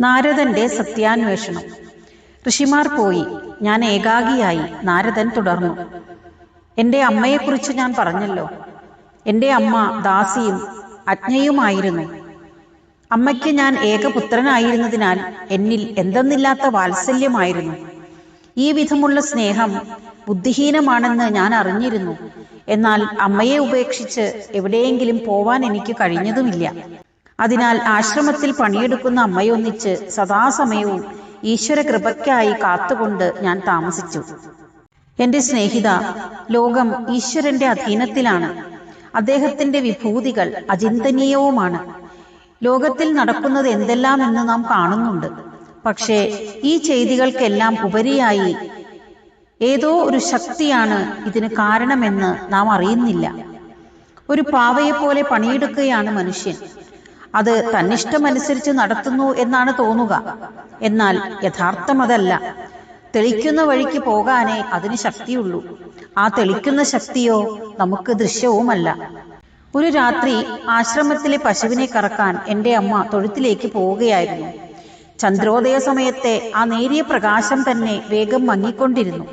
നാരദന്റെ സത്യാന്വേഷണം. ഋഷിമാർ പോയി. ഞാൻ ഏകാഗിയായി. നാരദൻ തുടർന്നു. എന്റെ അമ്മയെക്കുറിച്ച് ഞാൻ പറഞ്ഞല്ലോ. എന്റെ അമ്മ ദാസിയും അജ്ഞയുമായിരുന്നു. അമ്മയ്ക്ക് ഞാൻ ഏകപുത്രനായിരുന്നതിനാൽ എന്നിൽ എന്തെന്നില്ലാത്ത വാത്സല്യമായിരുന്നു. ഈ വിധമുള്ള സ്നേഹം ബുദ്ധിഹീനമാണെന്ന് ഞാൻ അറിഞ്ഞിരുന്നു. എന്നാൽ അമ്മയെ ഉപേക്ഷിച്ച് എവിടെയെങ്കിലും പോവാൻ എനിക്ക് കഴിഞ്ഞതുമില്ല. അതിനാൽ ആശ്രമത്തിൽ പണിയെടുക്കുന്ന അമ്മയൊന്നിച്ച് സദാസമയവും ഈശ്വര കൃപയ്ക്കായി കാത്തുകൊണ്ട് ഞാൻ താമസിച്ചു. എന്റെ സ്നേഹിത ലോകം ഈശ്വരന്റെ അധീനത്തിലാണ്. അദ്ദേഹത്തിന്റെ വിഭൂതികൾ അചിന്തനീയവുമാണ്. ലോകത്തിൽ നടക്കുന്നത് എന്തെല്ലാം എന്ന് നാം കാണുന്നുണ്ട്. പക്ഷേ ഈ ചെയ്തികൾക്കെല്ലാം ഉപരിയായി ഏതോ ഒരു ശക്തിയാണ് ഇതിന് കാരണമെന്ന് നാം അറിയുന്നില്ല. ഒരു പാവയെപ്പോലെ പണിയെടുക്കുകയാണ് മനുഷ്യൻ. അത് തന്നിഷ്ടമനുസരിച്ച് നടത്തുന്നു എന്നാണ് തോന്നുക. എന്നാൽ യഥാർത്ഥം അതല്ല തെളിക്കുന്ന വഴിക്ക് പോകാനേ അതിന് ശക്തിയുള്ളൂ. ആ തെളിക്കുന്ന ശക്തിയോ നമുക്ക് ദൃശ്യവുമല്ല. ഒരു രാത്രി ആശ്രമത്തിലെ പശുവിനെ കറക്കാൻ എന്റെ അമ്മ തൊഴുത്തിലേക്ക് പോവുകയായിരുന്നു. ചന്ദ്രോദയ സമയത്തെ ആ നേരിയ പ്രകാശം തന്നെ വേഗം മങ്ങിക്കൊണ്ടിരുന്നു.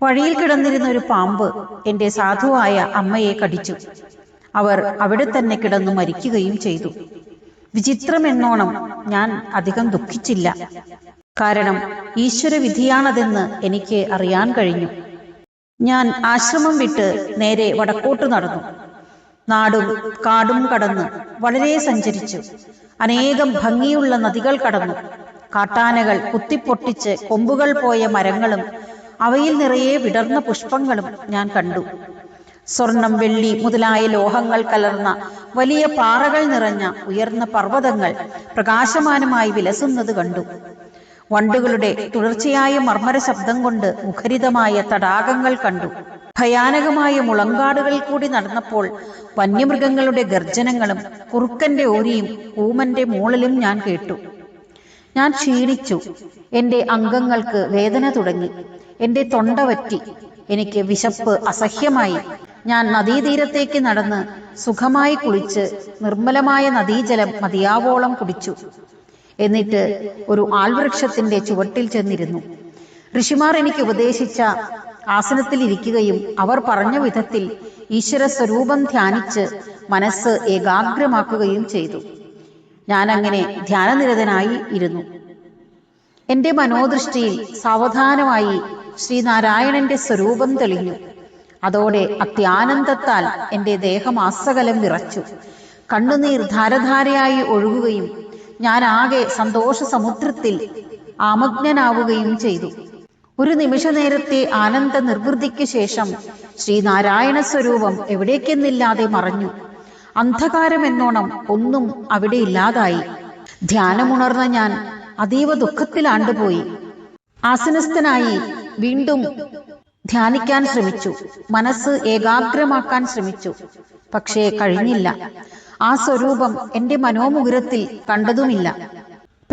വഴിയിൽ കിടന്നിരുന്ന ഒരു പാമ്പ് എന്റെ സാധുവായ അമ്മയെ കടിച്ചു. അവർ അവിടെ തന്നെ കിടന്നു മരിക്കുകയും ചെയ്തു. വിചിത്രമെന്നോണം ഞാൻ അധികം ദുഃഖിച്ചില്ല. കാരണം ഈശ്വര വിധിയാണതെന്ന് എനിക്ക് അറിയാൻ കഴിഞ്ഞു. ഞാൻ ആശ്രമം വിട്ട് നേരെ വടക്കോട്ട് നടന്നു. നാടും കാടും കടന്ന് വളരെ സഞ്ചരിച്ചു. അനേകം ഭംഗിയുള്ള നദികൾ കടന്നു. കാട്ടാനകൾ കുത്തിപ്പൊട്ടിച്ച് കൊമ്പുകൾ പോയ മരങ്ങളും അവയിൽ നിറയെ വിടർന്ന പുഷ്പങ്ങളും ഞാൻ കണ്ടു. സ്വർണം വെള്ളി മുതലായ ലോഹങ്ങൾ കലർന്ന വലിയ പാറകൾ നിറഞ്ഞ ഉയർന്ന പർവതങ്ങൾ പ്രകാശമാനമായി വിലസുന്നത് കണ്ടു. വണ്ടുകളുടെ തുടർച്ചയായ മർമ്മര ശബ്ദം കൊണ്ട് മുഖരിതമായ തടാകങ്ങൾ കണ്ടു. ഭയാനകമായ മുളങ്കാടുകൾ കൂടി നടന്നപ്പോൾ വന്യമൃഗങ്ങളുടെ ഗർജനങ്ങളും കുറുക്കന്റെ ഓരിയും കൂമന്റെ മൂളലും ഞാൻ കേട്ടു. ഞാൻ ക്ഷീണിച്ചു. എന്റെ അംഗങ്ങൾക്ക് വേദന തുടങ്ങി. എന്റെ തൊണ്ട വറ്റി. എനിക്ക് വിശപ്പ് അസഹ്യമായി. ഞാൻ നദീതീരത്തേക്ക് നടന്ന് സുഖമായി കുളിച്ച് നിർമ്മലമായ നദീജലം മതിയാവോളം കുടിച്ചു. എന്നിട്ട് ഒരു ആൾവൃക്ഷത്തിന്റെ ചുവട്ടിൽ ചെന്നിരുന്നു. ഋഷിമാർ എനിക്ക് ഉപദേശിച്ച ആസനത്തിൽ ഇരിക്കുകയും അവർ പറഞ്ഞ വിധത്തിൽ ഈശ്വര സ്വരൂപം ധ്യാനിച്ച് മനസ്സ് ഏകാഗ്രമാക്കുകയും ചെയ്തു. ഞാൻ അങ്ങനെ ധ്യാനനിരതനായി ഇരുന്നു. എന്റെ മനോദൃഷ്ടിയിൽ സാവധാനമായി ശ്രീനാരായണന്റെ സ്വരൂപം തെളിഞ്ഞു. അതോടെ അത്യാനന്ദത്താൽ എന്റെ ദേഹം ആസകലം വിറച്ചു കണ്ണുനീർ ധാരധാരയായി ഒഴുകുകയും ഞാൻ ആകെ സന്തോഷ സമുദ്രത്തിൽ ആമഗ്നനാവുകയും ചെയ്തു. ഒരു നിമിഷ നേരത്തെ ആനന്ദ നിർവൃതിക്ക് ശേഷം ശ്രീനാരായണ സ്വരൂപം എവിടേക്കെന്നില്ലാതെ മറഞ്ഞു. അന്ധകാരം എന്നോണം ഒന്നും അവിടെ ഇല്ലാതായി. ധ്യാനമുണർന്ന ഞാൻ അതീവ ദുഃഖത്തിലാണ്ടുപോയി. ആസനസ്ഥനായി വീണ്ടും ധ്യാനിക്കാൻ ശ്രമിച്ചു. മനസ്സ് ഏകാഗ്രമാക്കാൻ ശ്രമിച്ചു. പക്ഷേ കഴിഞ്ഞില്ല. ആ സ്വരൂപം എന്റെ മനോമുകുരത്തിൽ കണ്ടതുമില്ല.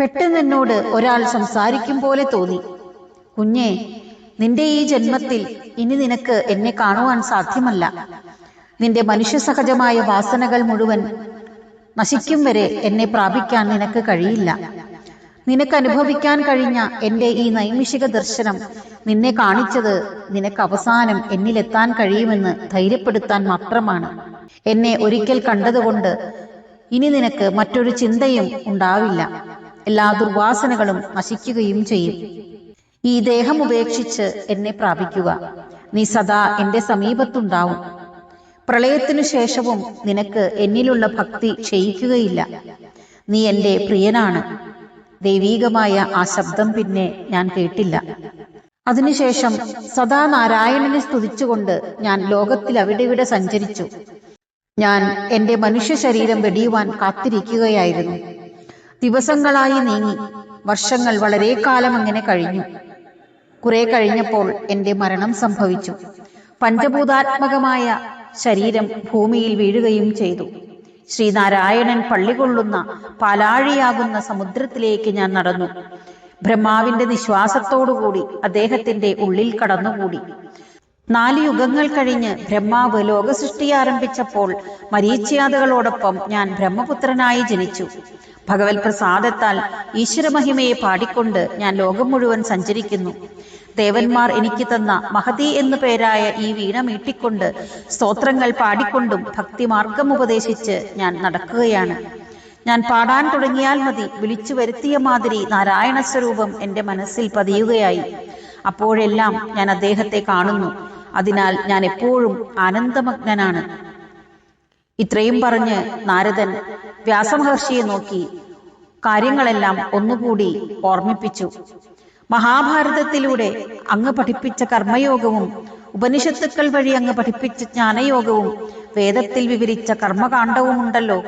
പെട്ടെന്ന് എന്നോട് ഒരാൾ സംസാരിക്കും പോലെ തോന്നി. കുഞ്ഞേ നിന്റെ ഈ ജന്മത്തിൽ ഇനി നിനക്ക് എന്നെ കാണുവാൻ സാധ്യമല്ല. നിന്റെ മനുഷ്യസഹജമായ വാസനകൾ മുഴുവൻ നശിക്കും വരെ എന്നെ പ്രാപിക്കാൻ നിനക്ക് കഴിയില്ല. നിനക്ക് അനുഭവിക്കാൻ കഴിഞ്ഞ എന്റെ ഈ നൈമിഷിക ദർശനം നിന്നെ കാണിച്ചത് നിനക്ക് അവസാനം എന്നിലെത്താൻ കഴിയുമെന്ന് ധൈര്യപ്പെടുത്താൻ മാത്രമാണ്. എന്നെ ഒരിക്കൽ കണ്ടതുകൊണ്ട് ഇനി നിനക്ക് മറ്റൊരു ചിന്തയും ഉണ്ടാവില്ല. എല്ലാ ദുർവാസനകളും നശിക്കുകയും ചെയ്യും. ഈ ദേഹം ഉപേക്ഷിച്ച് എന്നെ പ്രാപിക്കുക. നീ സദാ എന്റെ സമീപത്തുണ്ടാവും. പ്രളയത്തിനു ശേഷവും നിനക്ക് എന്നിലുള്ള ഭക്തി ക്ഷയിക്കുകയില്ല. നീ എന്റെ പ്രിയനാണ്. ദൈവീകമായ ആ ശബ്ദം പിന്നെ ഞാൻ കേട്ടില്ല. അതിനുശേഷം സദാ നാരായണനെ സ്തുതിച്ചുകൊണ്ട് ഞാൻ ലോകത്തിൽ അവിടെവിടെ സഞ്ചരിച്ചു. ഞാൻ എന്റെ മനുഷ്യ ശരീരം വെടിയുവാൻ കാത്തിരിക്കുകയായിരുന്നു. ദിവസങ്ങളായി നീങ്ങി. വർഷങ്ങൾ വളരെ കാലം അങ്ങനെ കഴിഞ്ഞു. കുറെ കഴിഞ്ഞപ്പോൾ എന്റെ മരണം സംഭവിച്ചു. പഞ്ചഭൂതാത്മകമായ ശരീരം ഭൂമിയിൽ വീഴുകയും ചെയ്തു. ശ്രീനാരായണൻ പള്ളികൊള്ളുന്ന പാലാഴിയാകുന്ന സമുദ്രത്തിലേക്ക് ഞാൻ നടന്നു. ബ്രഹ്മാവിന്റെ നിശ്വാസത്തോടുകൂടി അദ്ദേഹത്തിന്റെ ഉള്ളിൽ കടന്നുകൂടി. നാല് യുഗങ്ങൾ കഴിഞ്ഞ് ബ്രഹ്മാവ് ലോകസൃഷ്ടി ആരംഭിച്ചപ്പോൾ മരീച്യാദകളോടൊപ്പം ഞാൻ ബ്രഹ്മപുത്രനായി ജനിച്ചു. ഭഗവത് പ്രസാദത്താൽ ഈശ്വരമഹിമയെ പാടിക്കൊണ്ട് ഞാൻ ലോകം മുഴുവൻ സഞ്ചരിക്കുന്നു. ദേവന്മാർ എനിക്ക് തന്ന മഹതി എന്നു പേരായ ഈ വീണ മീട്ടിക്കൊണ്ട് സ്തോത്രങ്ങൾ പാടിക്കൊണ്ടും ഭക്തിമാർഗം ഉപദേശിച്ച് ഞാൻ നടക്കുകയാണ്. ഞാൻ പാടാൻ തുടങ്ങിയാൽ മതി വിളിച്ചു വരുത്തിയ മാതിരി നാരായണ സ്വരൂപം എന്റെ മനസ്സിൽ പതിയുകയായി. അപ്പോഴെല്ലാം ഞാൻ അദ്ദേഹത്തെ കാണുന്നു. അതിനാൽ ഞാൻ എപ്പോഴും ആനന്ദമഗ്നനാണ്. ഇത്രയും പറഞ്ഞ് നാരദൻ വ്യാസമഹർഷിയെ നോക്കി കാര്യങ്ങളെല്ലാം ഒന്നുകൂടി ഓർമ്മിപ്പിച്ചു. മഹാഭാരതത്തിലൂടെ അങ്ങ് പഠിപ്പിച്ച കർമ്മയോഗവും ഉപനിഷത്തുക്കൾ വഴി അങ്ങ് പഠിപ്പിച്ച ജ്ഞാനയോഗവും വേദത്തിൽ വിവരിച്ച കർമ്മകാണ്ഡവും ഉണ്ടല്ലോ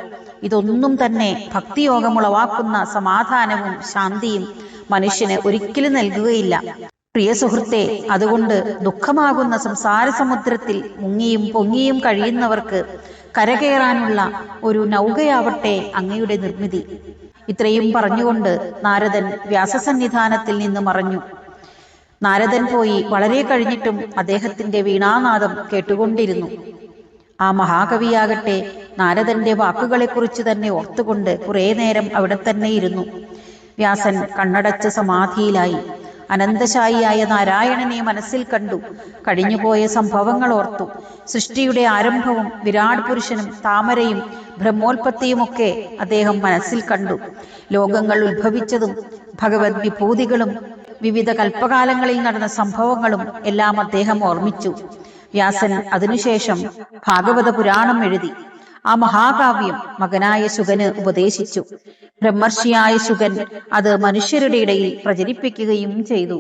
ഇതൊന്നും തന്നെ ഭക്തിയോഗം ഉളവാക്കുന്ന സമാധാനവും ശാന്തിയും മനുഷ്യന് ഒരിക്കലും നൽകുകയില്ല. പ്രിയ സുഹൃത്തെ അതുകൊണ്ട് ദുഃഖമാകുന്ന സംസാര സമുദ്രത്തിൽ മുങ്ങിയും പൊങ്ങിയും കഴിയുന്നവർക്ക് കരകയറാനുള്ള ഒരു നൗകയാവട്ടെ അങ്ങയുടെ നിർമ്മിതി. ഇത്രയും പറഞ്ഞുകൊണ്ട് നാരദൻ വ്യാസസന്നിധാനത്തിൽ നിന്ന് മറഞ്ഞു. നാരദൻ പോയി വളരെ കഴിഞ്ഞിട്ടും അദ്ദേഹത്തിന്റെ വീണാനാദം കേട്ടുകൊണ്ടിരുന്നു. ആ മഹാകവിയാകട്ടെ നാരദന്റെ വാക്കുകളെക്കുറിച്ച് തന്നെ ഓർത്തുകൊണ്ട് കുറേ നേരം അവിടെ തന്നെ ഇരുന്നു. വ്യാസൻ കണ്ണടച്ച് സമാധിയിലായി. അനന്തശായിയായ നാരായണനെ മനസ്സിൽ കണ്ടു. കഴിഞ്ഞുപോയ സംഭവങ്ങൾ ഓർത്തു. സൃഷ്ടിയുടെ ആരംഭവും വിരാട് പുരുഷനും താമരയും ബ്രഹ്മോൽപത്തിയുമൊക്കെ അദ്ദേഹം മനസ്സിൽ കണ്ടു. ലോകങ്ങൾ ഉത്ഭവിച്ചതും ഭഗവത് വിഭൂതികളും വിവിധ കൽപ്പകാലങ്ങളിൽ നടന്ന സംഭവങ്ങളും എല്ലാം അദ്ദേഹം ഓർമ്മിച്ചു. വ്യാസൻ അതിനുശേഷം ഭാഗവത പുരാണം എഴുതി. ആ മഹാകാവ്യം മകനായ ശുഗന് ഉപദേശിച്ചു. ബ്രഹ്മർഷിയായ ശുഗൻ അത് മനുഷ്യരുടെ ഇടയിൽ പ്രചരിപ്പിക്കുകയും ചെയ്തു.